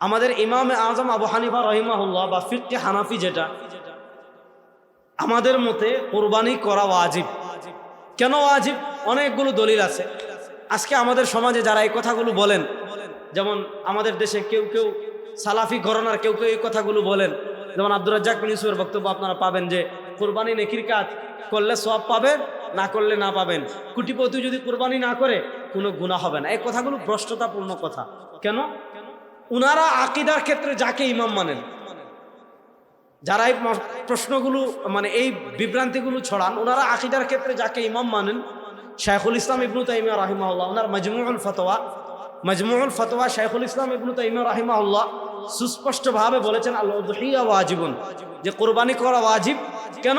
আমাদের ইমাম আজম আবু হানিফা রহিমাহুল্লাহ বা ফিরকে হানাফি যেটা, আমাদের মতে কোরবানি করা ওয়াজিব। কেন ওয়াজিব? অনেকগুলো দলিল আছে। আজকে আমাদের সমাজে যারা এই কথাগুলো বলেন, যেমন আমাদের দেশে কেউ কেউ সালাফি ঘরনার কেউ কেউ এই কথাগুলো বলেন, যেমন আব্দুর রাজ্জাক বিন বক্তব্য আপনারা পাবেন যে, কোরবানি নেকির কাজ, করলে সব পাবেন, না করলে না পাবেন। কুটিপতি যদি কোরবানি না করে, কোনো গুণা হবে না। এই কথাগুলো ভ্রষ্টতাপূর্ণ কথা। কেন? উনারা আকিদার ক্ষেত্রে যাকে ইমাম মানেন। যারা এই প্রশ্নগুলো মানে এই বিভ্রান্তিগুলো ছড়ান ওনারা আকিদার ক্ষেত্রে যাকে ইমাম মানেন শাইখুল ইসলাম ইবনু তাইমিয়া রাহিমাহুল্লাহ। ওনার মজমুউল ফতোয়া মজমুউল ফতোয়া শাইখুল ইসলাম ইবনু তাইমিয়া রাহিমাহুল্লাহ সুস্পষ্টভাবে বলেছেন আল্লাহ যে কোরবানি করা ওয়াজিব। কেন?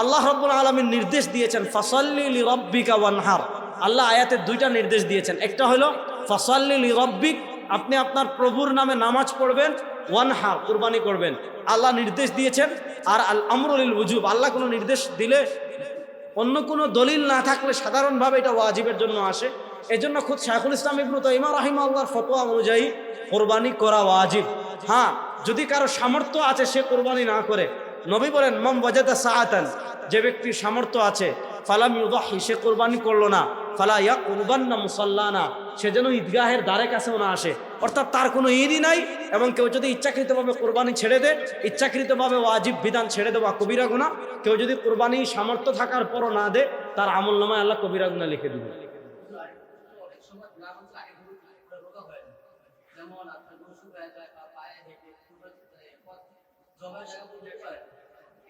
আল্লাহ রব্বুল আলমীর নির্দেশ দিয়েছেন, ফসল্লি রব্বিকা ওয়ানহার। আল্লাহ আয়াতের দুইটা নির্দেশ দিয়েছেন। একটা হলো, ফসল্লি রব্বিক আপনি আপনার প্রভুর নামে নামাজ পড়বেন, ওয়ান হার কুরবানি করবেন। আল্লাহ নির্দেশ দিয়েছেন, আর আল আমরুল উজুব আল্লাহ কোনো নির্দেশ দিলে অন্য কোনো দলিল না থাকলে সাধারণভাবে এটা ওয়াজিবের জন্য আসে। এজন্য খুদ শাইখুল ইসলাম ইবনু তাইমা রাহিমা আল্লাহর ফতোয়া অনুযায়ী কোরবানি করা ওয়াজিব। হ্যাঁ যদি কারও সামর্থ্য আছে সে কোরবানি না করে, নবী বলেন মম ওয়াজাদা সাআতান যে ব্যক্তির সামর্থ্য আছে, ফালাম ইউদাহি সে কোরবানি করল না। ফালা ইয়া কুরবান্না মুসাল্লানা, সে যেন ঈদগাহের দ্বারে কাছেও না আসে অর্থাৎ তার কোনো ঈদই নাই, এবং কেউ যদি ইচ্ছাকৃতভাবে কোরবানি ছেড়ে দেয়, ইচ্ছাকৃতভাবে ওয়াজিব বিধান ছেড়ে দেওয়া কবিরা গুণা কেউ যদি কোরবানি সামর্থ্য থাকার পরও না দেয়, তার আমল নামায় আল্লাহ কবিরা গুণা লিখে দিবে।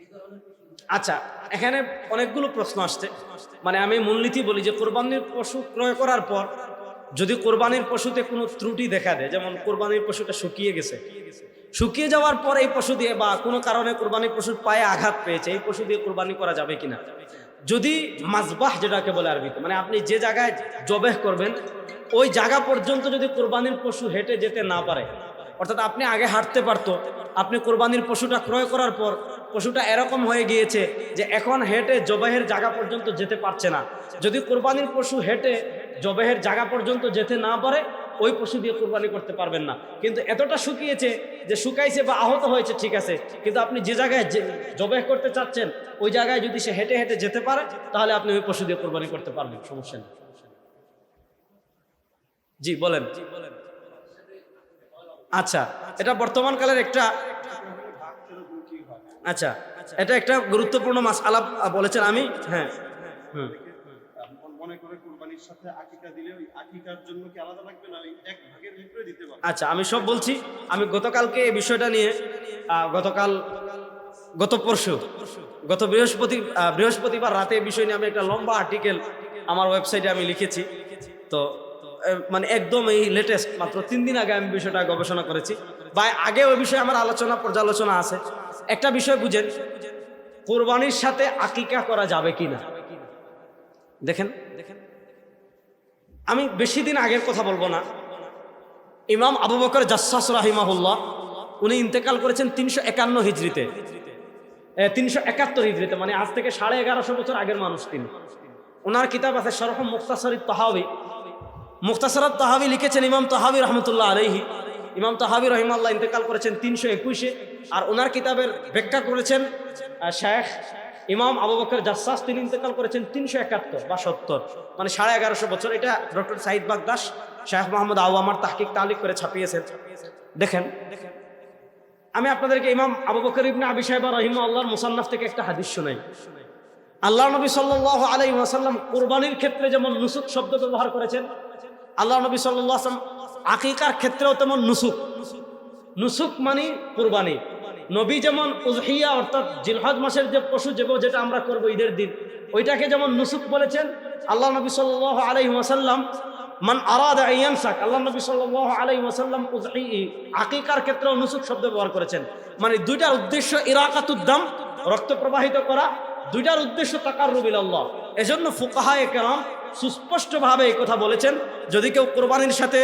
যেমন আচ্ছা এখানে অনেকগুলো প্রশ্ন আসছে। মানে আমি মূলনীতি বলি যে, কোরবানির পশু ক্রয় করার পর যদি কোরবানির পশুতে কোনো ত্রুটি দেখা দেয়, যেমন কোরবানির পশুটা শুকিয়ে গেছে, শুকিয়ে যাওয়ার পর এই পশু দিয়ে বা কোনো কারণে কোরবানির পশুর পায়ে আঘাত পেয়েছে, এই পশু দিয়ে কোরবানি করা যাবে কিনা? যদি মাজবাহ যেটাকে বলে আরবিতে মানে আপনি যে জায়গায় জবেহ করবেন, ওই জায়গা পর্যন্ত যদি কোরবানির পশু হেঁটে যেতে না পারে, অর্থাৎ আপনি আগে হাঁটতে পারতো, আপনি কোরবানির পশুটা ক্রয় করার পর পশুটা এরকম হয়ে গিয়েছে যে এখন হেঁটে জবাহের জায়গা পর্যন্ত যেতে পারছে না। যদি কোরবানির পশু হেঁটে জবাহের জায়গা পর্যন্ত যেতে না পারে, ওই পশু দিয়ে কোরবানি করতে পারবেন না। কিন্তু এতটা শুকিয়েছে যে শুকাইছে বা আহত হয়েছে, ঠিক আছে। কিন্তু আপনি যে জায়গায় জবাহ করতে চাচ্ছেন, ওই জায়গায় যদি সে হেঁটে হেঁটে যেতে পারে, তাহলে আপনি ওই পশু দিয়ে কোরবানি করতে পারবেন, সমস্যা নেই। জি, বলেন। আচ্ছা এটা বর্তমান কালের একটা আচ্ছা এটা একটা গুরুত্বপূর্ণ মাস আলাপ বলেছেন আমি হ্যাঁ। হুম। আচ্ছা আমি সব বলছি আমি গতকালকে এই বিষয়টা নিয়ে গতকাল গত পরশু গত বৃহস্পতি বৃহস্পতিবার রাতে এই বিষয় নিয়ে আমি একটা লম্বা আর্টিকেল আমার ওয়েবসাইটে আমি লিখেছি। তো মানে একদম এই লেটেস্ট মাত্র তিন দিন আগে আমি বিষয়টা গবেষণা করেছি। বা আগে ওই বিষয়ে আমার আলোচনা, পর্যালোচনা আছে। একটা বিষয় বুঝেন, কোরবানির সাথে আকিকা করা যাবে কি না? দেখেন দেখেন আমি বেশি দিন আগের কথা বলব না। ইমাম আবু বকর জাসাস রাহিমাহুল্লাহ, উনি ইন্তেকাল করেছেন তিনশো একান্ন হিজড়িতে। তিনশো একাত্তর হিজড়িতে মানে আজ থেকে সাড়ে এগারোশো বছর আগের মানুষ তিনি। ওনার কিতাব আছে সরহ মুক্তাসরিত তাহাবি মুক্তাসরাত তাহাবি লিখেছেন ইমাম তাহাবি রহমতুল্লাহ আলহি ইমাম তাহাবি রহিমাল্লাহ ইন্তেকাল করেছেন তিনশো একুশে। আর ওনার কিতাবের ব্যাখ্যা করেছেন শেখ ইমাম আবু বকর জাসাস তিনি ইন্তেকাল করেছেন তিনশো একাত্তর বা সত্তর মানে সাড়ে এগারোশো বছর। এটা ডক্টর সাইদ বাগদাস, শেখ মোহাম্মদ আওয়ামার তাহকিক তালিক করে ছাপিয়েছেন। দেখেন, আমি আপনাদেরকে ইমাম আবু বকর ইবনে আবি সাহেবা রহিমা আল্লাহর মুসান্নাফ থেকে একটা হাদিস শোনাই। আল্লাহ নবী সাল্লাহ আলাই ওয়াসাল্লাম কোরবানির ক্ষেত্রে যেমন নুসুক শব্দ ব্যবহার করেছেন আল্লাহ নবী সাল্লাহ আসলাম আকিকার ক্ষেত্রেও তেমন নুসুক। নুসুক মানে কোরবানি। নবী যেমন উজহিয়া অর্থাৎ জিলহজ মাসের যে পশু যেব যেটা আমরা করব ঈদের দিন, ওইটাকে যেমন নুসুক বলেছেন, আল্লাহ নবী সাল্লাহ আলাই ওয়াসাল্লাম, মান আরাদ ইয়ানসাক আল্লাহ নবী সাল্লাহ আলাই ওয়াসাল্লাম আকিকার ক্ষেত্রেও নুসুক শব্দ ব্যবহার করেছেন। মানে দুইটার উদ্দেশ্য ইরাকাতুদ্দাম রক্ত প্রবাহিত করা, দুইটার উদ্দেশ্য তাকার রবিল আল্লাহ এজন্য ফুকাহা একরাম সুস্পষ্টভাবে এই কথা বলেছেন। যদি কেউ কোরবানির সাথে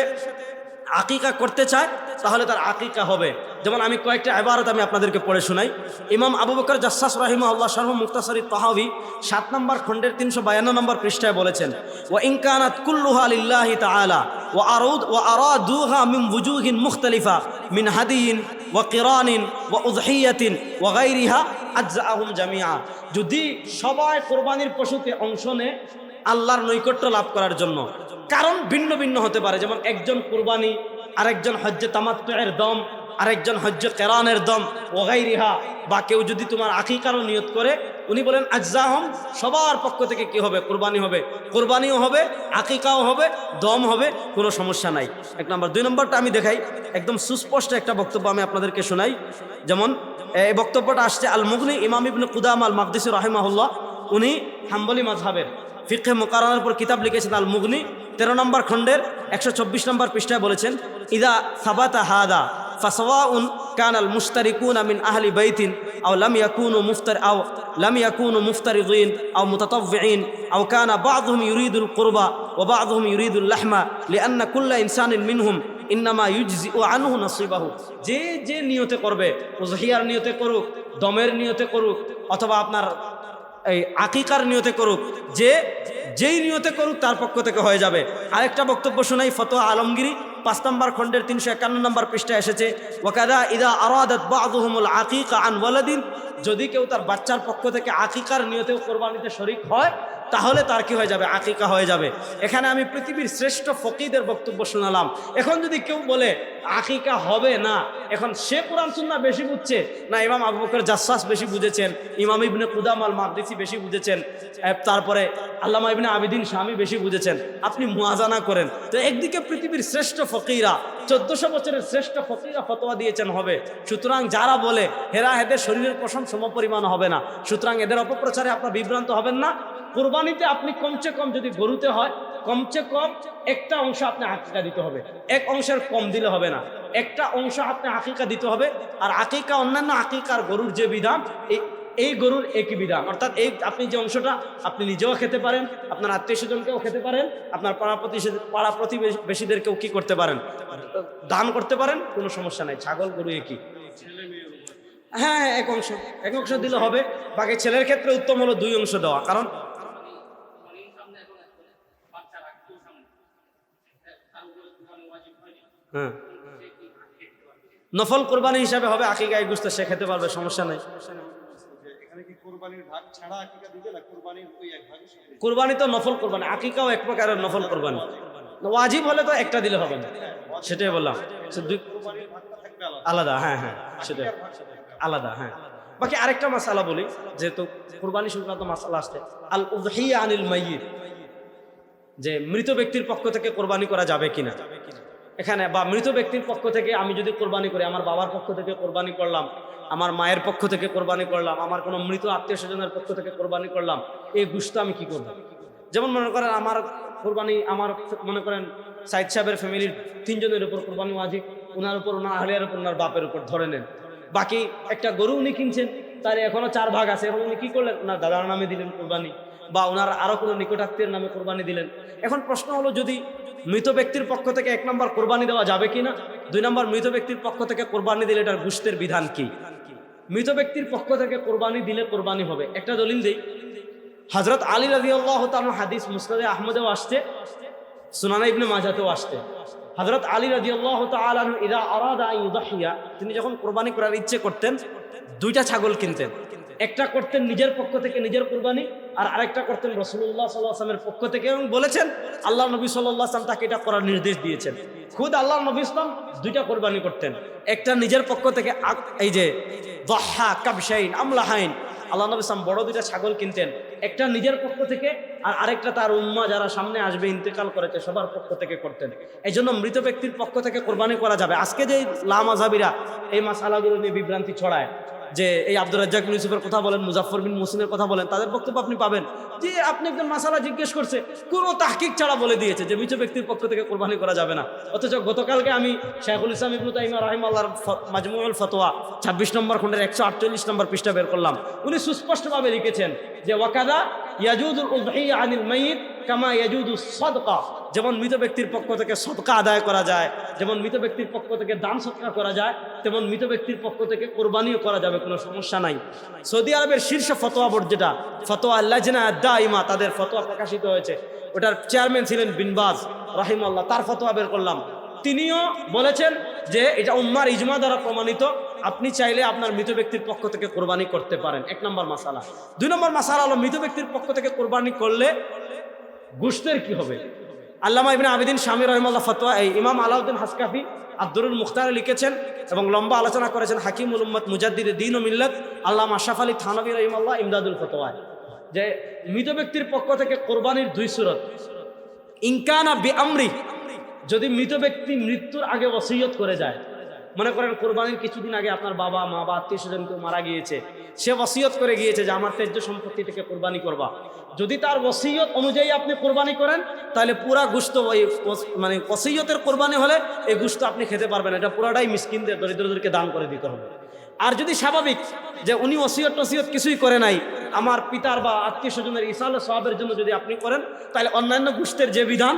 আকিকা করতে চায়, তাহলে তার আকিকা হবে। যেমন আমি কয়েকটা এবারত আমি আপনাদেরকে পড়ে শোনাই। ইমাম আবু বকর জাসাস রাহিমা আল্লাহ শাহ মুক্তাসরি তহাবি সাত নম্বর খণ্ডের তিনশো বায়ান্ন নম্বর পৃষ্ঠায় বলেছেন ও ইনকানাত কুল্লুহা লিল্লাহি তাআলা ও আরুদ ও আরাদুহা মিন বুজুহিন মুখতালিফা, মিন হাদিয়িন ও কিরানিন ও উযহিয়াতিন ও গায়রিহা আজজাআহুম জামিআ। যদি সবাই কোরবানির পশুতে অংশ নেয় আল্লাহর নৈকট্য লাভ করার জন্য। কারণ ভিন্ন ভিন্ন হতে পারে। যেমন একজন কুরবানি, আরেকজন হজ্জে তামাত্মের দম, আরেকজন হজ্জ কেরানের দম ওগাই রিহা বা কেউ যদি তোমার আকিকারও নিয়ত করে, উনি বলেন, আজ্জাহম, সবার পক্ষ থেকে কি হবে? কোরবানি হবে। কোরবানিও হবে, আকিকাও হবে, দম হবে, কোনো সমস্যা নাই। এক নম্বর। দুই নম্বরটা আমি দেখাই। একদম সুস্পষ্ট একটা বক্তব্য আমি আপনাদেরকে শোনাই। যেমন, এই বক্তব্যটা আসছে আল মুগনি ইমাম ইবনে কুদাম আল মাকদিসি রাহিমাহুল্লাহ। উনি হাম্বলি মাজহাবের ফিকহে মোকারণের উপর কিতাব লিখেছেন আল মুগনি তেরো নম্বর খণ্ডের একশো চব্বিশ নম্বর পৃষ্ঠায় বলেছেন, ইদা সাবাতা হাদা, ফাসওয়াউন কান আল মুস্তারিকুন মিন আহলি বাইতিন, আও লাম ইয়াকুনু মুফতার, আও লাম ইয়াকুনু মুফতারিদিন আও মুতাতাব্বিঈন আও কানা বাযুহুম ইউরিদুল কুরবা, ওয়া বাযুহুম ইউরিদুল লাহমা, লিআন্না কুল্লা ইনসানিন মিনহুম ইন্নামা ইউজজি ও আনহু নসিবাহু। যে যে নিয়তে করবে উজহিয়ার নিয়তে করুক, দমের নিয়তে করুক, অথবা আপনার এই আকিকার নিয়তে করুক, যে, যেই নিয়তে করুক তার পক্ষ থেকে হয়ে যাবে। আরেকটা বক্তব্য শোনাই, ফতোয়া আলমগিরি, পাঁচ নম্বর খণ্ডের তিনশো একান্ন নম্বর পৃষ্ঠায় এসেছে ওকাদা ইদা আরাদাত বাদুহুমুল আকিকা আন ওয়ালাদিন যদি কেউ তার বাচ্চার পক্ষ থেকে আকিকার নিয়তেও কোরবানিতে শরিক হয়, তাহলে তার কি হয়ে যাবে? আকিকা হয়ে যাবে। এখানে আমি পৃথিবীর শ্রেষ্ঠ ফকিদের বক্তব্য শোনালাম। এখন যদি কেউ বলে আকিকা হবে না। এখন সে কোরআন সুন্না বেশি বুঝছে, না ইমাম আবু বকর জাসাস বেশি বুঝেছেন, ইমাম ইবনে কুদাম আল মাকদিসি বেশি বুঝেছেন তারপরে আল্লামা ইবনে আবিদিন স্বামী বেশি বুঝেছেন। আপনি মুয়াজানা করেন। তো একদিকে পৃথিবীর শ্রেষ্ঠ ফকিরা, চোদ্দশো বছরের শ্রেষ্ঠ ফকিরা ফতোয়া দিয়েছেন হবে। সুতরাং যারা বলে, হেরা হেদের শরীরের পোষণ সমপরিমাণ হবে না, সুতরাং এদের অপপ্রচারে আপনার বিভ্রান্ত হবেন না। কোরবানিতে আপনি কমসে কম যদি গরুতে হয় কমসে কম একটা অংশ আপনি আকিকা দিতে হবে। এক অংশের কম দিলে হবে না। একটা অংশ আপনি আকিকা দিতে হবে আর আকিকা, অন্যান্য আকিকার গরুর যে বিধান এই এই গরুর একই বিধান। অর্থাৎ এই আপনি যে অংশটা, আপনি নিজেও খেতে পারেন, আপনার আত্মীয় স্বজনকেও খেতে পারেন, আপনার পাড়া প্রতিবেশী, পাড়া প্রতিবেশীদেরকেও কি করতে পারেন? দান করতে পারেন, কোনো সমস্যা নাই। ছাগল, গরু একই। হ্যাঁ হ্যাঁ এক অংশ। এক অংশ দিলে হবে। বাকি ছেলের ক্ষেত্রে উত্তম হলো দুই অংশ দেওয়া। কারণ মানে সামনে এখন আসলে বাচ্চা রাখতে সামনে তার উপরে মানে ওয়াজিব হয়নি হ্যাঁ। নফল কোরবানি হিসাবে হবে আকি গায়ে গুস্ত, সে খেতে পারবে, সমস্যা নেই। কোরবানি তো নফল কোরবানি, আকিকাও এক প্রকারের নফল কোরবানি। ওয়াজিব হলে তো একটা দিলে হবে না। সেটাই বললাম। আলাদা হ্যাঁ হ্যাঁ সেটাই। আলাদা। হ্যাঁ। বাকি আরেকটা মাসালা বলি, যেহেতু কোরবানি সংক্রান্ত মাসালা আসছে। আল উদহিয়া আনিল মাইয়িত, যে মৃত ব্যক্তির পক্ষ থেকে কোরবানি করা যাবে কিনা। এখানে বা মৃত ব্যক্তির পক্ষ থেকে আমি যদি কোরবানি করি, আমার বাবার পক্ষ থেকে কোরবানি করলাম, আমার মায়ের পক্ষ থেকে কোরবানি করলাম, আমার কোনো মৃত আত্মীয় স্বজনের পক্ষ থেকে কোরবানি করলাম, এই গুষ্ঠ আমি কি করব? যেমন মনে করেন আমার কোরবানি, আমার মনে করেন সাইদ সাহেবের ফ্যামিলির তিনজনের উপর কোরবানি ওয়াজিব, ওনার উপর, ওনার আহলিয়ার উপর, ওনার বাপের উপর, ধরে নেন। বাকি একটা গরু উনি কিনছেন, তার এখনও চার ভাগ আছে, এবং উনি কী করলেন? ওনার দাদার নামে দিলেন কোরবানি। বা ওনার আরও কোনো নিকটাত্মীয়ের নামে কোরবানি দিলেন। এখন প্রশ্ন হলো, যদি মৃত ব্যক্তির পক্ষ থেকে এক নম্বর কোরবানি দেওয়া যাবে কি না দুই নম্বর, মৃত ব্যক্তির পক্ষ থেকে কোরবানি দিলে এটার গুস্তের বিধান কি? মৃত ব্যক্তির পক্ষ থেকে কোরবানি দিলে কোরবানি হবে। একটা দলিল দেই। হজরত আলী রাজি আল্লাহ হাদিস মুসনাদে আহমদেও আসছে, সুনানা ইবনে মাজাতেও আসছে। হজরত আলী রাজি আল্লাহ ইদা আরাদা তিনি যখন কোরবানি করার ইচ্ছে করতেন, দুইটা ছাগল কিনতেন। একটা করতেন নিজের পক্ষ থেকে নিজের কোরবানি, আর আরেকটা করতেন রসুল্লাহ সাল্লাহামের পক্ষ থেকে এবং বলেছেন আল্লাহ নবী সাল্লাহ তাকে এটা করার নির্দেশ দিয়েছেন। খুদ আল্লাহ নবী ইসলাম দুইটা কোরবানি করতেন। একটা নিজের পক্ষ থেকে এই যে, দহা, কাবশাইন, আমলাহাইন আল্লাহ নবী ইসলাম বড় দুইটা ছাগল কিনতেন। একটা নিজের পক্ষ থেকে, আর আরেকটা তার উম্মা যারা সামনে আসবে, ইন্তেকাল করেছে, সবার পক্ষ থেকে করতেন। এই জন্য মৃত ব্যক্তির পক্ষ থেকে কোরবানি করা যাবে। আজকে যে লামাজাবিরা এই মাসালাগুলো নিয়ে বিভ্রান্তি ছড়ায় যে এই আব্দুর রাজ্জাক ইউসুফের কথা বলেন মুজাফর বিন মুসিনের কথা বলেন, তাদের বক্তব্য আপনি পাবেন। যে আপনি একজন মাসালা জিজ্ঞেস করছে, কোনো তাহকিক ছাড়া বলে দিয়েছে যে মৃত ব্যক্তির পক্ষ থেকে কোরবানি করা যাবে না। অথচ গতকালকে আমি শেখুল ইসলাম ইবনু তাইমা রাহিম আল্লাহর মাজমুল ফতোয়া, ছাব্বিশ নম্বর খন্ডের একশো আটচল্লিশ নম্বর পৃষ্ঠা বের করলাম। উনি সুস্পষ্টভাবে লিখেছেন যে, ওয়াকাদা ইয়াজুদুল উযহিয়া আনিল মাইয়িত যেমন মৃত ব্যক্তির পক্ষ থেকে সদকা আদায় করা যায়, যেমন মৃত ব্যক্তির পক্ষ থেকে দান সৎকার করা যায়, তেমন মৃত ব্যক্তির পক্ষ থেকে কোরবানিও করা যাবে, কোনো সমস্যা নাই। সৌদি আরবের শীর্ষ ফতোয়া বোর্ড যেটা, ফতোয়া আল্লাহ দা ইমা তাদের ফতোয়া প্রকাশিত হয়েছে। ওটার চেয়ারম্যান ছিলেন বিনবাজ রাহিমাল্লাহ, তার ফতোয়া বের করলাম। তিনিও বলেছেন যে এটা উম্মার ইজমা দ্বারা প্রমাণিত, আপনি চাইলে আপনার মৃত ব্যক্তির পক্ষ থেকে কোরবানি করতে পারেন। এক নম্বর মাসালা। দুই নম্বর মাসালা হলো মৃত ব্যক্তির পক্ষ থেকে কোরবানি করলে গুস্তের কি হবে? আল্লামা ইবিন আবিদিন স্বামী রহমাল্লাহ ফতোয়া, এই ইমাম আলাউদ্দিন হাসকাফি আব্দুরুল মুখতার লিখেছেন এবং লম্বা আলোচনা করেছেন হাকিমুল উম্মদ মুজাদ্দিদ দিন ও মিল্লত আল্লাহ আশরাফ আলী থানবী রহিমাল্লাহ ইমদাদুল ফতোয়ায়। যে মৃত ব্যক্তির পক্ষ থেকে কোরবানির দুই সুরত। ইনকানা বি আমরি যদি মৃত ব্যক্তি মৃত্যুর আগে ওসিয়ত করে যায়। মনে করেন কোরবানির কিছুদিন আগে আপনার বাবা, মা বা আত্মীয় স্বজন কেউ মারা গিয়েছে। সে ওসিয়ত করে গিয়েছে যে আমার তেজ্য সম্পত্তি থেকে কোরবানি করবা। যদি তার ওসিয়ত অনুযায়ী আপনি কোরবানি করেন, তাহলে পুরা গুস্ত ওই মানে ওসিয়তের কোরবানি হলে এই গুস্ত আপনি খেতে পারবেন এটা পুরাটাই মিসকিনদের, দরিদ্রদেরকে দান করে দিতে হবে। আর যদি স্বাভাবিক যে উনি ওসিয়ত টসিয়ত কিছুই করে নাই, আমার পিতার বা আত্মীয় স্বজনের ইসাল সবের জন্য যদি আপনি করেন, তাহলে অন্যান্য গুস্তের যে বিধান,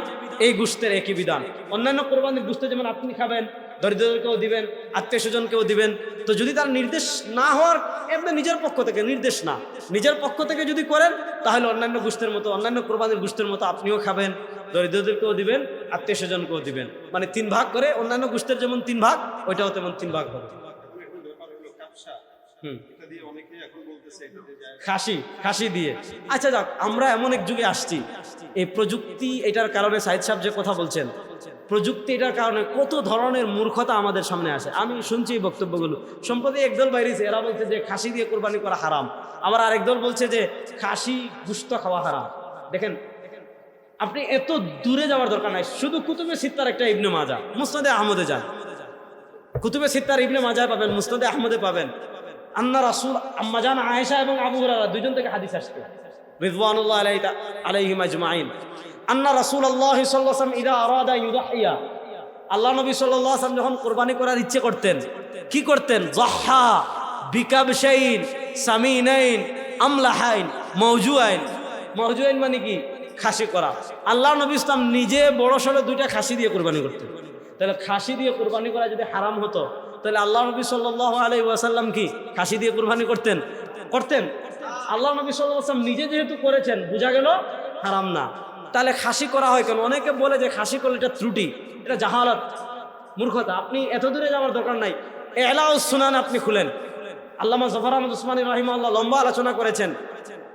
এই গুস্তের একই বিধান। অন্যান্য কোরবানির গুস্ত যেমন আপনি খাবেন দরিদ্রদেরকেও দিবেন আত্মীয় স্বজনকেও দিবেন। তো যদি তার নির্দেশ না হওয়ার, এমনি নিজের পক্ষ থেকে নির্দেশ না। নিজের পক্ষ থেকে যদি করেন, তাহলে অন্যান্য গুস্তের মতো, অন্যান্য কোরবানির গুস্তের মতো আপনিও খাবেন, দরিদ্রদেরকেও দিবেন আত্মীয় স্বজনকেও দিবেন। মানে তিন ভাগ করে অন্যান্য গুস্তের যেমন তিন ভাগ, ওইটাও তেমন তিন ভাগ হবে। খাসি খাসি দিয়ে। আচ্ছা যাক, আমরা এমন এক যুগে আসছি। এই প্রযুক্তি এটার কারণে সাইদ সাহেব যে কথা বলছেন প্রযুক্তি এটার কারণে কত ধরনের মূর্খতা আমাদের সামনে আসে। আমি শুনছি এই বক্তব্যগুলো। সম্প্রতি একদল বাইরেছে, এরা বলছে যে খাসি দিয়ে কোরবানি করা হারাম। আবার আরেক দল বলছে যে খাসি গুস্ত খাওয়া হারাম। দেখেন, আপনি এত দূরে যাওয়ার দরকার নাই। শুধু কুতুবে সিত্তার একটা ইবনে মাজা মুসনাদে আহমদে যান। কুতুবে সিত্তার ইবনে মাজায় পাবেন, মুসনাদে আহমদে পাবেন। আন্না রাসূল আম্মাজান আয়েশা এবং আবু দুইজন থেকে হাদিস আসছে। রিদওয়ানুল্লাহ আলাইহি আলাইহিম আজমাইন। আন্না সাল্লাল্লাহু আলাইহি ওয়াসাল্লাম ইদা আরাদা ইউদাহিয়া। আল্লাহ নবী আলাইহি যখন কোরবানি করার ইচ্ছে করতেন, কি করতেন? জাহা বিকাবশাইন, সামিনাইন, আমলাহাইন, মওজুআইন। মওজুআইন মানে কি? খাসি করা। আল্লাহ নবী ইসলাম নিজে বড় সড়ো দুইটা খাসি দিয়ে কোরবানি করতেন। তাহলে খাসি দিয়ে কোরবানি করা যদি হারাম হতো, তাহলে আল্লাহ নবী সাল্লাহ আলাই ওয়াসাল্লাম কি খাসি দিয়ে কোরবানি করতেন? করতেন। আল্লাহ নবী সাল্লাহ আসলাম নিজে যেহেতু করেছেন, বোঝা গেল হারাম না। তাহলে খাসি করা হয় কেন? অনেকে বলে যে খাসি করলে এটা ত্রুটি, এটা জাহালত। মূর্খতা, আপনি এত দূরে যাওয়ার দরকার নাই। এলাউ সুনান আপনি খুলেন। আল্লামা জফর আহমদ উসমানী রাহিমা আল্লাহ লম্বা আলোচনা করেছেন।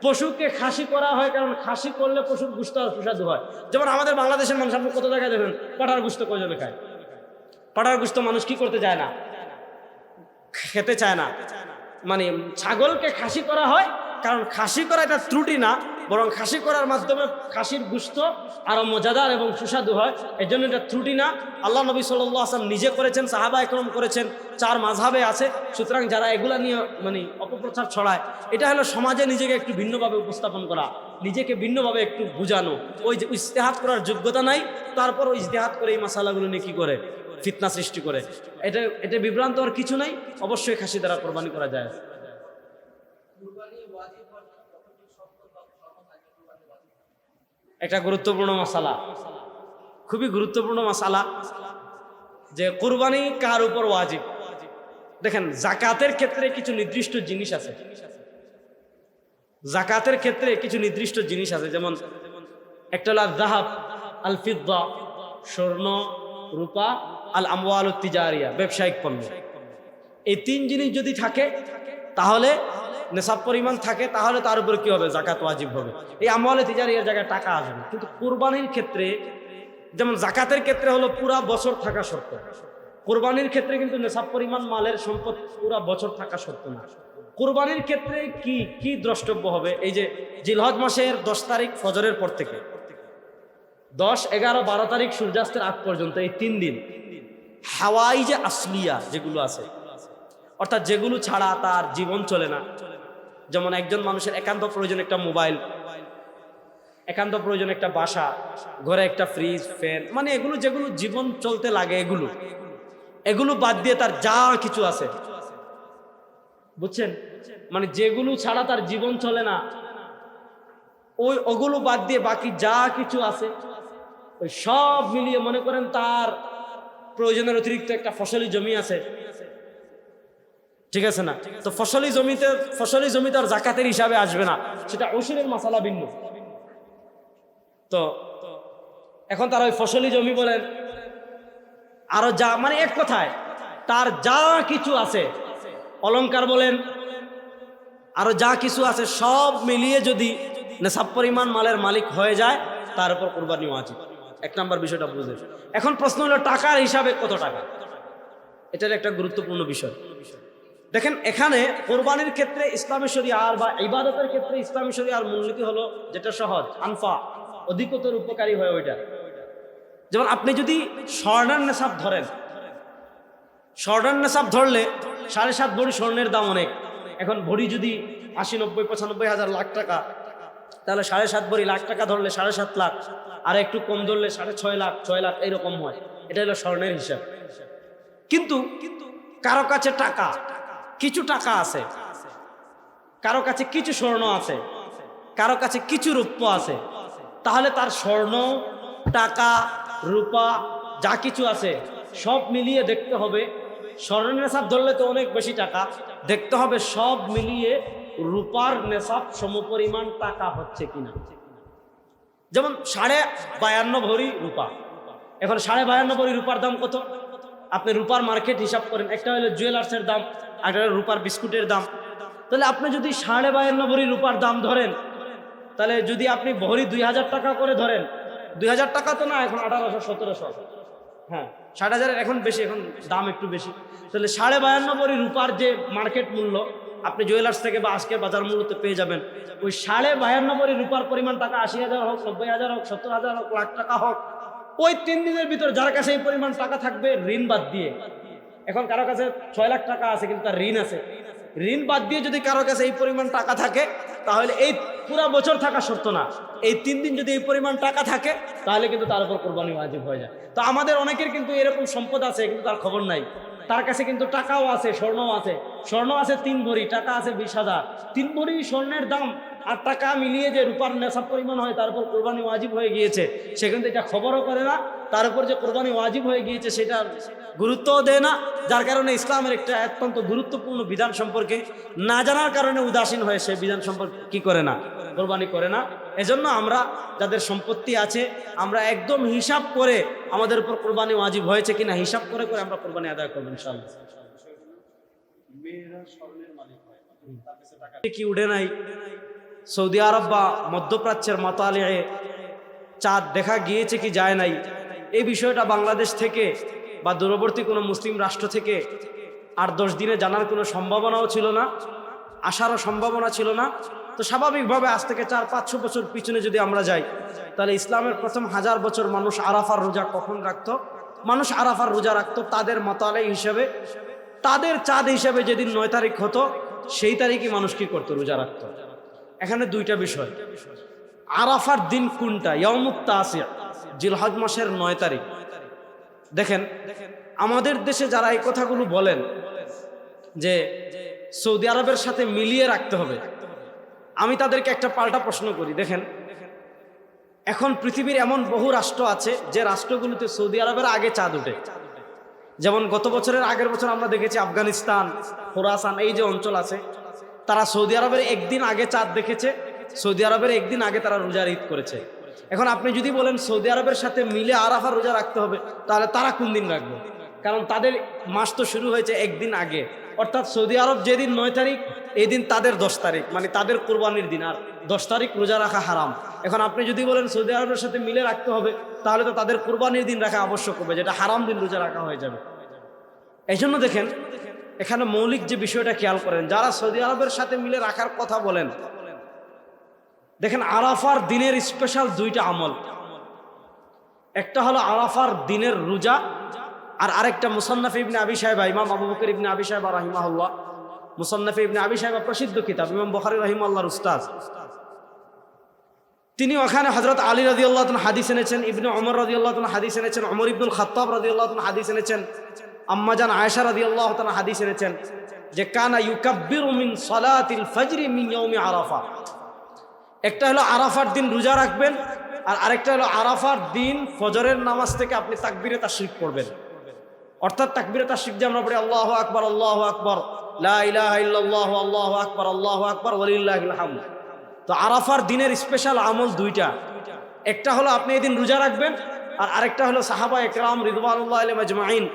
পশুকে খাসি করা হয় কারণ খাসি করলে পশুর গুস্ত সুস্বাদু হয়। যেমন আমাদের বাংলাদেশের মানুষ, আপনি কত জায়গায় দেখেন পাঠার গুস্ত কয়জনে খায়? পাঠার গুস্ত মানুষ কি করতে চায় না? খেতে চায় না। মানে ছাগলকে খাসি করা হয়, কারণ খাসি করা এটা ত্রুটি না। বরং খাসি করার মাধ্যমে খাসির গুস্ত আরও মজাদার এবং সুস্বাদু হয়। এই জন্য এটা ত্রুটি না। আল্লাহ নবী সাল্লাহ আসলাম নিজে করেছেন, সাহাবা একরম করেছেন, চার মাঝাবে আছে। সুতরাং যারা এগুলা নিয়ে মানে অপপ্রচার ছড়ায়, এটা হলো সমাজে নিজেকে একটু ভিন্নভাবে উপস্থাপন করা, নিজেকে ভিন্নভাবে একটু বোঝানো। ওই যে ইস্তেহাত করার যোগ্যতা নাই, তারপর ওই ইস্তেহাত করে এই মশালাগুলো নিয়ে কী করে? ফিতনা সৃষ্টি করে। এটা এটা বিভ্রান্ত আর কিছু নাই, অবশ্যই খাসি দ্বারা কোরবানি করা যায় কুরবানি ওয়াজিব হয় না, কতটি শর্ত বা শর্ত থাকে কুরবানি ওয়াজিব একটা গুরুত্বপূর্ণ মশালা। খুবই গুরুত্বপূর্ণ মশালা যে কোরবানি কার উপর ওয়াজিব। দেখেন, জাকাতের ক্ষেত্রে কিছু নির্দিষ্ট জিনিস আছে। জাকাতের ক্ষেত্রে কিছু নির্দিষ্ট জিনিস আছে, যেমন একটা হলো জাহাব আল ফিদ্দা স্বর্ণ, রূপা আল আমওয়াল তিজারিয়া ব্যবসায়িক পণ্য। এই তিন জিনিস যদি থাকে, তাহলে নেশাব পরিমাণ থাকে, তাহলে তার উপর কি হবে? জাকাত ওয়াজিব হবে। এই আমওয়ালে তিজারিয়ার জায়গায় টাকা আসবে কিন্তু কোরবানির ক্ষেত্রে, যেমন জাকাতের ক্ষেত্রে হলো পুরা বছর থাকা শর্ত। কোরবানির ক্ষেত্রে কিন্তু নেশাব পরিমাণ মালের সম্পদ পুরা বছর থাকা শর্ত না। কোরবানির ক্ষেত্রে কি কি দ্রষ্টব্য হবে? এই যে জিলহজ মাসের দশ তারিখ ফজরের পর থেকে, দশ, এগারো, বারো তারিখ সূর্যাস্তের আগ পর্যন্ত, এই তিন দিন। হাওয়াই যে আসলিয়া যেগুলো আছে, অর্থাৎ যেগুলো ছাড়া তার জীবন চলে না যেমন একজন মানুষের একান্ত প্রয়োজন একটা মোবাইল, একান্ত প্রয়োজন একটা বাসা, ঘরে একটা ফ্রিজ ফ্যান মানে এগুলো যেগুলো জীবন চলতে লাগে এগুলো। এগুলো বাদ দিয়ে তার যা কিছু আছে। বুঝছেন? মানে যেগুলো ছাড়া তার জীবন চলে না। ওই ওগুলো বাদ দিয়ে বাকি যা কিছু আছে, ওই সব মিলিয়ে মনে করেন তার প্রয়োজনের অতিরিক্ত একটা ফসলি জমি আছে। ঠিক আছে না? তো ফসলি জমিতে ফসলি জমিতে আর জাকাতের হিসাবে আসবে না। সেটা ওষুধের মশালা ভিন্ন। তো এখন তার ওই ফসলি জমি বলেন, আরও যা মানে এক কথায়, তার যা কিছু আছে, অলংকার বলেন, আরও যা কিছু আছে, সব মিলিয়ে যদি নেশাব পরিমাণ মালের মালিক হয়ে যায়, তার উপর কোরবানি ওয়াজিব এক নাম্বার বিষয়টা বুঝে এখন প্রশ্ন হলো, টাকার হিসাবে কত টাকা? এটার একটা গুরুত্বপূর্ণ বিষয়। দেখেন, এখানে কোরবানির ক্ষেত্রে ইসলামী শরিয়ার বা ইবাদতের ক্ষেত্রে ইসলামী শরিয়ার মূলনীতি হলো যেটা সহজ, আনফা, অধিকতর উপকারী হয় ওইটা। যেমন আপনি যদি স্বর্ণের নেশাব ধরেন, স্বর্ণের নেশাব ধরলে সাড়ে সাত ভরি স্বর্ণের দাম অনেক। এখন ভরি যদি আশি, নব্বই, পঁচানব্বই হাজার লাখ টাকা, তাহলে সাড়ে সাত ভরি লাখ টাকা ধরলে সাড়ে সাত লাখ, আর একটু কম ধরলে সাড়ে ছয় লাখ ছয় লাখ এইরকম হয়। এটা হলো স্বর্ণের হিসাব। কিন্তু কারও কাছে টাকা কিছু টাকা আছে। কারও কাছে কিছু স্বর্ণ আছে। কারও কাছে কিছু রূপ্য আছে। তাহলে তার স্বর্ণ, টাকা, রূপা, যা কিছু আছে, সব মিলিয়ে দেখতে হবে। স্বর্ণের নেশাব ধরলে তো অনেক বেশি টাকা। দেখতে হবে সব মিলিয়ে রূপার নেশাব সমপরিমাণ টাকা হচ্ছে কিনা। যেমন সাড়ে বায়ান্ন ভরি রূপা। এখন সাড়ে বায়ান্ন ভরি রূপার দাম কত? আপনি রূপার মার্কেট হিসাব করেন। একটা হলো জুয়েলার্সের দাম। একটা রূপার বিস্কুটের দাম। তাহলে আপনি যদি সাড়ে বায়ান্ন ভরি রূপার দাম ধরেন, তাহলে যদি আপনি ভরি দুই হাজার টাকা করে ধরেন, দুই হাজার টাকা তো না, এখন আঠারোশো, সতেরোশো। হ্যাঁ ষাট হাজারের এখন বেশি, এখন দাম একটু বেশি। তাহলে সাড়ে বায়ান্ন ভরি রূপার যে মার্কেট মূল্য, আপনি জুয়েলার্স থেকে বা আজকের বাজার মূল্যতে পেয়ে যাবেন। ওই সাড়ে বায়ান্ন ভরি রূপার পরিমাণ টাকা আশি হাজার হোক, নব্বই হাজার হোক, সত্তর হাজার হোক, লাখ টাকা হোক, ওই তিন দিনের ভিতর যার কাছে এই পরিমাণ টাকা থাকবে, ঋণ বাদ দিয়ে। এখন কারও কাছে ছয় লাখ টাকা আছে, কিন্তু তার ঋণ আছে। ঋণ বাদ দিয়ে যদি কারও কাছে এই পরিমাণ টাকা থাকে, তাহলে এই পুরো বছর থাকা শর্ত না। এই তিন দিন যদি এই পরিমাণ টাকা থাকে, তাহলে কিন্তু তার উপর কোরবানি ওয়াজিব হয়ে যায়। তো আমাদের অনেকের কিন্তু এরকম সম্পদ আছে, কিন্তু তার খবর নাই। তার কাছে কিন্তু টাকাও আছে, স্বর্ণও আছে। স্বর্ণ আছে তিন ভরি, টাকা আছে বিশ হাজার। তিন ভরি স্বর্ণের দাম আর টাকা মিলিয়ে যে রূপার নেশাব পরিমাণ হয়, তার উপর কোরবানি ওয়াজিব হয়ে গিয়েছে। সে কিন্তু এটা খবরও করে না, তার উপর যে কোরবানি ওয়াজিব হয়ে গিয়েছে সেটা গুরুত্বও দেয় না, যার কারণে ইসলামের একটা অত্যন্ত গুরুত্বপূর্ণ বিধান সম্পর্কে না জানার কারণে উদাসীন হয়ে সে বিধান সম্পর্কে কি করে না? কোরবানি করে না। এজন্য আমরা যাদের সম্পত্তি আছে আমরা একদম হিসাব করে আমাদের উপর কোরবানি ওয়াজিব হয়েছে কিনা হিসাব করে করে আমরা কোরবানি আদায় করব ইনশাল্লাহ কি উঠে নাই? সৌদি আরব বা মধ্যপ্রাচ্যের মাতালে চাঁদ দেখা গিয়েছে কি যায় নাই? এই বিষয়টা বাংলাদেশ থেকে বা দূরবর্তী কোনো মুসলিম রাষ্ট্র থেকে আর দশ দিনে জানার কোনো সম্ভাবনাও ছিল না আসারও সম্ভাবনা ছিল না। তো স্বাভাবিকভাবে আজ থেকে চার পাঁচশো বছর পিছনে যদি আমরা যাই, তাহলে ইসলামের প্রথম হাজার বছর মানুষ আরাফার রোজা কখন রাখত? মানুষ আরাফার রোজা রাখত তাদের মাতালে হিসেবে। তাদের চাঁদ হিসেবে যেদিন নয় তারিখ হতো, সেই তারিখই মানুষ কি করতো? রোজা রাখতো। এখানে দুইটা বিষয়। আরাফার দিন কোনটা? ইয়মুক্তা আসিয়া জিলহজ মাসের নয় তারিখ। দেখেন, আমাদের দেশে যারা এই কথাগুলো বলেন, যে সৌদি আরবের সাথে মিলিয়ে রাখতে হবে আমি তাদেরকে একটা পাল্টা প্রশ্ন করি, দেখেন। এখন পৃথিবীর এমন বহু রাষ্ট্র আছে যে রাষ্ট্রগুলোতে সৌদি আরবের আগে চাঁদ উঠে যেমন গত বছরের আগের বছর আমরা দেখেছি আফগানিস্তান, খোরাসান, এই যে অঞ্চল আছে, তারা সৌদি আরবের একদিন আগে চাঁদ দেখেছে, সৌদি আরবের একদিন আগে তারা রোজার ঈদ করেছে। এখন আপনি যদি বলেন সৌদি আরবের সাথে মিলে আরাফার রোজা রাখতে হবে, তাহলে তারা কোন দিন রাখবে? কারণ তাদের মাস তো শুরু হয়েছে একদিন আগে। অর্থাৎ সৌদি আরব যেদিন নয় তারিখ এই দিন তাদের দশ তারিখ মানে তাদের কোরবানির দিন, আর দশ তারিখ রোজা রাখা হারাম। এখন আপনি যদি বলেন সৌদি আরবের সাথে মিলে রাখতে হবে, তাহলে তো তাদের কোরবানির দিন রাখা আবশ্যক হবে, যেটা হারাম দিন রোজা রাখা হয়ে যাবে। এই জন্য দেখেন, এখানে মৌলিক যে বিষয়টা খেয়াল করেন, যারা সৌদি আরবের সাথে মিলে রাখার কথা বলেন, দেখেন আরাফার দিনের স্পেশাল দুইটা আমল। একটা হলো আরাফার দিনের রোজা, আর আরেকটা মুসান্নাফ ইবনে আবি সাহেবা ইমাম আবু বকর ইবনে আবি সাহেবা রাহিমাহুল্লাহ। মুসান্নাফ ইবনে আবি সাহেবা প্রসিদ্ধ কিতাব, ইমাম বখারি রাহিমাল্লাহর উস্তাদ। তিনি ওখানে হজরত আলী রাজি আল্লাহ হাদিস এনেছেন, ইবনে অমর রাজি আল্লাহ হাদিস এনেছেন অমর ইবনুল খত্তাব রাজি আল্লাহ হাদিস এনেছেন আম্মাজান আয়েশা রাজি আল্লাহ হাদিস এনেছেন যে, কানা ইউকাব্বিরু মিন সালাতিল ফজরি মিন ইয়াউমি আরাফা। একটা হলো আরাফার দিন রোজা রাখবেন, আর আরেকটা হলো আরাফার দিন ফজরের নামাজ থেকে আপনি তাকবিরে তাশরিক করবেন। অর্থাৎ তাকবিরে তাশরিক যে আমরা পড়ি, আল্লাহ আকবার আল্লাহ আকবার। আল্লাহু আল্লাহু তো আরাফার দিনের স্পেশাল আমল দুইটা। একটা হলো আপনি এদিন রোজা রাখবেন, আর আরেকটা হলো সাহাবা একরাম রিদওয়ানুল্লাহ আজমাইন।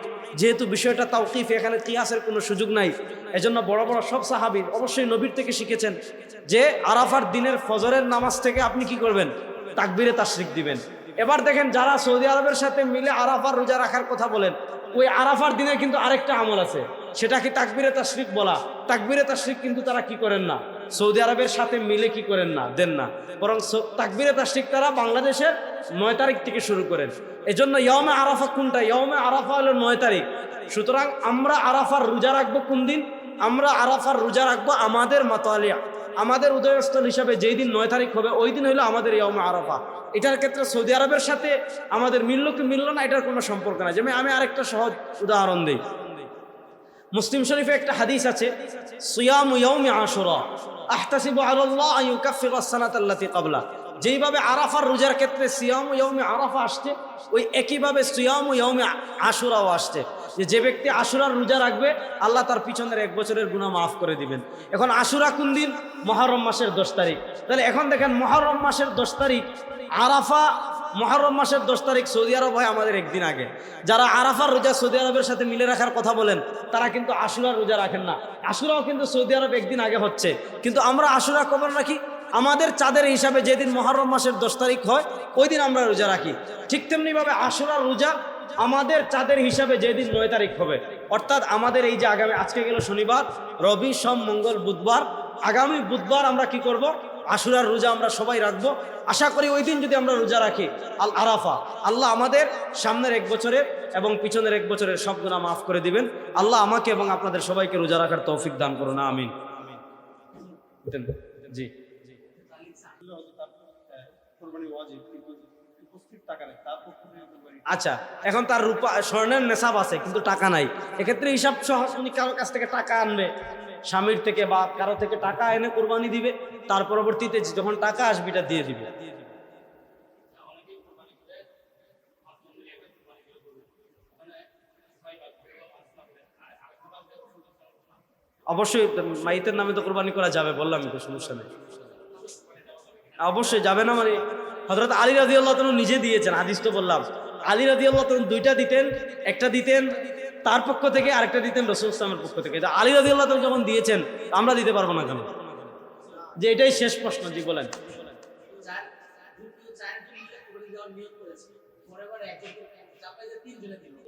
যেহেতু বিষয়টা তাওকিফ, এখানে কিয়াসের কোনো সুযোগ নাই। এজন্য বড় বড় সব সাহাবী অবশ্যই নবীর থেকে শিখেছেন যে আরাফার দিনের ফজরের নামাজ থেকে আপনি কি করবেন? তাকবিরে তাশরিক দিবেন। এবার দেখেন যারা সৌদি আরবের সাথে মিলে আরাফার রোজা রাখার কথা বলেন, ওই আরাফার দিনে কিন্তু আরেকটা আমল আছে। সেটা কি তাকবিরে তাশরিক বলা। তাকবিরে তাশরিক কিন্তু তারা কি করেন না? সৌদি আরবের সাথে মিলে কি করেন না? দেন না। বরং তাকবিরে তাশরিক তারা বাংলাদেশের নয় তারিখ থেকে শুরু করেন। এজন্য ইয়মে আরাফা কোনটা? ইয়মে আরাফা হলো নয় তারিখ। সুতরাং আমরা আরাফার রোজা রাখব কোন দিন? আমরা আরাফার রোজা রাখব আমাদের মাতালিয়া। আমাদের উদয়স্থল হিসাবে যেই দিন নয় তারিখ হবে, ওই দিন হলো আমাদের ইয়মে আরাফা। এটার ক্ষেত্রে সৌদি আরবের সাথে আমাদের মিলল কি মিলল না, এটার কোনো সম্পর্ক নাই। যেমন আমি আরেকটা সহজ উদাহরণ দিই। মুসলিম শরীফে একটা হাদিস আছে ইয়াউমি আশুরা আস-সানাতা আল্লাতী যেইভাবে আরাফার রোজার ক্ষেত্রে সিয়াম ইয়াউমি আরাফা আসছে, ওই একইভাবে সিয়াম ইয়াউমি আশুরাও আসছে। যে যে ব্যক্তি আশুরার রোজা রাখবে, আল্লাহ তার পিছনের এক বছরের গুনাহ মাফ করে দিবেন। এখন আশুরা কোন দিন? মহরম মাসের দশ তারিখ। তাহলে এখন দেখেন মহরম মাসের দশ তারিখ, আরাফা মহরম মাসের দশ তারিখ সৌদি আরব হয় আমাদের একদিন আগে। যারা আরাফার রোজা সৌদি আরবের সাথে মিলে রাখার কথা বলেন, তারা কিন্তু আশুরার রোজা রাখেন না। আশুরাও কিন্তু সৌদি আরব একদিন আগে হচ্ছে। কিন্তু আমরা আশুরা কবর রাখি। আমাদের চাঁদের হিসাবে যেদিন মহরম মাসের দশ তারিখ হয়, ওই দিন আমরা রোজা রাখি। ঠিক তেমনিভাবে আশুরার রোজা আমাদের চাঁদের হিসাবে যেদিন নয় তারিখ হবে। অর্থাৎ আমাদের এই যে আগামী আজকে গেল শনিবার, রবি, সোম, মঙ্গল, বুধবার। আগামী বুধবার আমরা কি করব? আশুরার রোজা আমরা সবাই রাখব। আশা করি ওই দিন যদি আমরা রোজা রাখি, আল আরাফা, আল্লাহ আমাদের সামনের এক বছরের এবং পিছনের এক বছরের সব গুণা মাফ করে দিবেন। আল্লাহ আমাকে এবং আপনাদের সবাইকে রোজা রাখার তৌফিক দান করুন, আমিন। জি। আচ্ছা এখন তার রূপা, স্বর্ণের নেশাব আছে, কিন্তু টাকা নাই। এক্ষেত্রে হিসাব সহ উনি কারোর কাছ থেকে টাকা আনবে। স্বামীর থেকে বা কারও থেকে টাকা এনে কোরবানি দিবে, তার পরবর্তীতে যখন টাকা আসবে, এটা দিয়ে দিবে। অবশ্যই মাইতের নামে তো কোরবানি করা যাবে, বললাম তো, সমস্যা নেই। অবশ্যই যাবে না মানে হজরত আলী রাজি আল্লাহ নিজে দিয়েছেন আদিস তো বললাম। আলী রাজি আল্লাহ দুইটা দিতেন, একটা দিতেন তার পক্ষ থেকে আরেকটা দিতেন রসুল ইসলামের পক্ষ থেকে। আলী রাজি আল্লাহ যখন দিয়েছেন, আমরা দিতে পারব না কেন? যে এটাই শেষ প্রশ্ন, জি বলেন।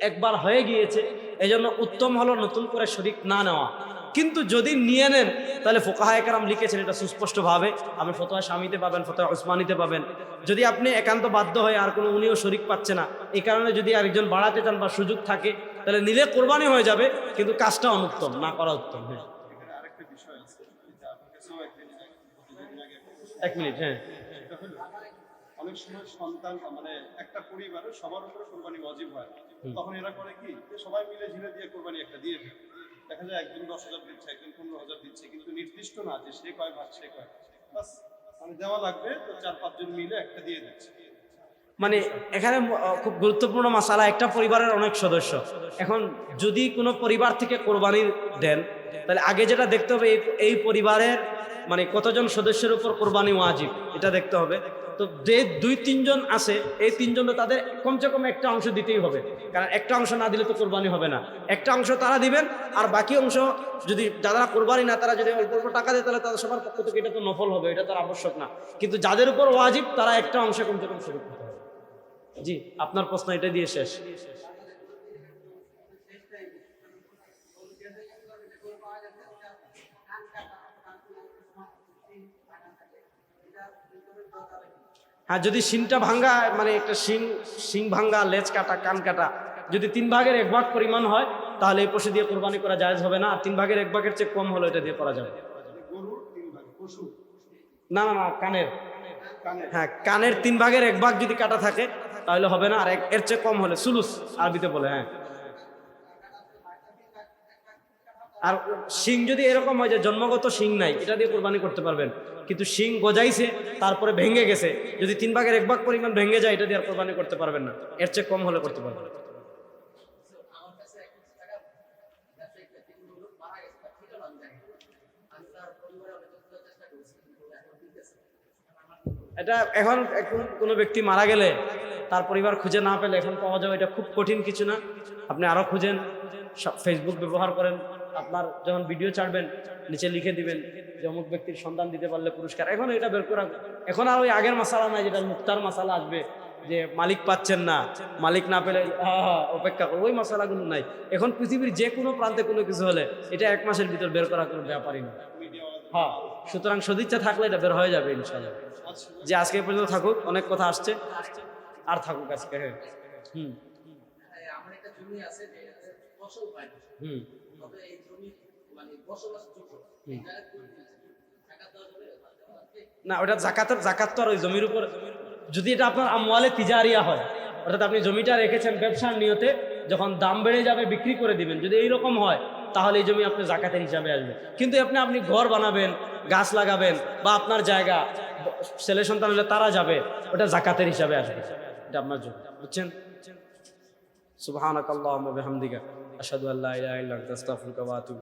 একবার হয়ে গিয়েছে এই জন্য উত্তম হলো নতুন করে শরিক না নেওয়া। কিন্তু যদি নিয়ে নেন, তাহলে ফোকাহা একরাম লিখেছেন, এটা সুস্পষ্টভাবে। আপনি ফতোয়া স্বামীতে পাবেন, ফতোয়া উসমানিতে পাবেন। যদি আপনি একান্ত বাধ্য হয়ে আর কোনো উনিও শরিক পাচ্ছে না, এই কারণে যদি আরেকজন বাড়াতে চান বা সুযোগ থাকে তাহলে নিলে কোরবানি হয়ে যাবে কিন্তু কাজটা অনুত্তম না করা উত্তম হ্যাঁ। এক মিনিট হ্যাঁ। অনেক সময় সন্তান মানে একটা পরিবারে সবার উপরে কোরবানি ওয়াজিব হয়। তখন এরা করে কি সবাই মিলে ঝিলে দিয়ে কোরবানি একটা দিয়ে দেয়। দেখা যায় একজন দশ হাজার দিচ্ছে একজন পনেরো হাজার দিচ্ছে কিন্তু নির্দিষ্ট না যে সে কয় ভাগ সে কয়। বাস মানে দেওয়া লাগবে তো চার পাঁচজন মিলে একটা দিয়ে দিচ্ছে। মানে এখানে খুব গুরুত্বপূর্ণ মাসালা একটা পরিবারের অনেক সদস্য। এখন যদি কোনো পরিবার থেকে কোরবানি দেন, তাহলে আগে যেটা দেখতে হবে, এই পরিবারের মানে কতজন সদস্যের উপর কোরবানি ওয়াজিব, এটা দেখতে হবে। তো যে দুই, তিনজন আছে, এই তিনজন তাদের কমসে কম একটা অংশ দিতেই হবে। কারণ একটা অংশ না দিলে তো কোরবানি হবে না। একটা অংশ তারা দিবেন, আর বাকি অংশ যদি যারা কোরবানি না, তারা যদি অল্প অল্প টাকা দেয়, তাহলে তাদের সবার পক্ষ থেকে এটা তো নফল হবে, এটা তো আবশ্যক না। কিন্তু যাদের উপর ওয়াজিব, তারা একটা অংশে কমসে কম শুরু করতে জি আপনার প্রশ্ন এটা দিয়ে শেষ। হ্যাঁ যদি শিংটা ভাঙ্গা মানে একটা শিং শিং ভাঙ্গা লেজ কাটা কান কাটা যদি তিন ভাগের এক ভাগ পরিমাণ হয় তাহলে এই পশু দিয়ে কোরবানি করা জায়েজ হবে না আর তিন ভাগের এক ভাগের চেয়ে কম হলো এটা দিয়ে করা যাবে। না না না কানের। হ্যাঁ কানের তিন ভাগের এক ভাগ যদি কাটা থাকে তাহলে হবে না। আর এর চেয়ে কম হলে সুলুস আরবিতে বলে হ্যাঁ। আর শিং যদি এরকম হয় যে জন্মগত শিং নাই, এটা দিয়ে কোরবানি করতে পারবেন। কিন্তু শিং গজাইছে, তারপরে ভেঙে গেছে। যদি তিন ভাগের এক ভাগ পরিমাণ ভেঙে যায়, এটা দিয়ে আর কোরবানি করতে পারবেন না। এর চেয়ে কম হলে করতে পারবেন এটা এখন এখন কোনো ব্যক্তি মারা গেলে তার পরিবার খুঁজে না পেলে এখন পাওয়া যাবে, এটা খুব কঠিন কিছু না। আপনি আরও খুঁজেন, সব- ফেসবুক ব্যবহার করেন, আপনার যখন ভিডিও ছাড়বেন, নিচে লিখে দিবেন যে অমুক ব্যক্তির সন্ধান দিতে পারলে পুরস্কার। এখন এটা বের করা, এখন আর ওই আগের মশালা নাই যেটা মুক্তার মশালা আসবে, যে মালিক পাচ্ছেন না, মালিক না পেলে অপেক্ষা করো, ওই মশালাগুলো নাই। এখন পৃথিবীর যে কোনো প্রান্তে কোনো কিছু হলে এটা এক মাসের ভিতর বের করা কোনো ব্যাপারই না। হ্যাঁ সুতরাং সদিচ্ছা থাকলে এটা বের হয়ে যাবে ইনশাল্লাহ যে আজকে পর্যন্ত থাকুক, অনেক কথা আসছে। আর থাকুক আজকে হ্যাঁ। হুম। আমার একটা জমি আছে ফসল হয় না। হুম। তবে এই জমি মানে বসবাস যোগ্য এই জায়গায় করে দিয়েছে টাকা দেওয়া যাবে না ওটা জাকাতের জাকাত তো আর ওই জমির উপর যদি এটা আপনার আমওয়ালে তিজারিয়া হয় অর্থাৎ আপনি জমিটা রেখেছেন ব্যবসার নিয়তে যখন দাম বেড়ে যাবে বিক্রি করে দিবেন যদি এইরকম হয় তাহলে এই জমি আপনি জাকাতের হিসাবে আসবে। কিন্তু আপনি আপনি ঘর বানাবেন গাছ লাগাবেন বা আপনার জায়গা ছেলে সন্তান হলে তারা যাবে ওটা জাকাতের হিসাবে আসবে। এটা আপনার জন্য বুঝছেন সুবাহ আল্লাহ আহমদ আল্লা আসাদু আল্লাহ আস্তাগফিরুকা ওয়া আতুবু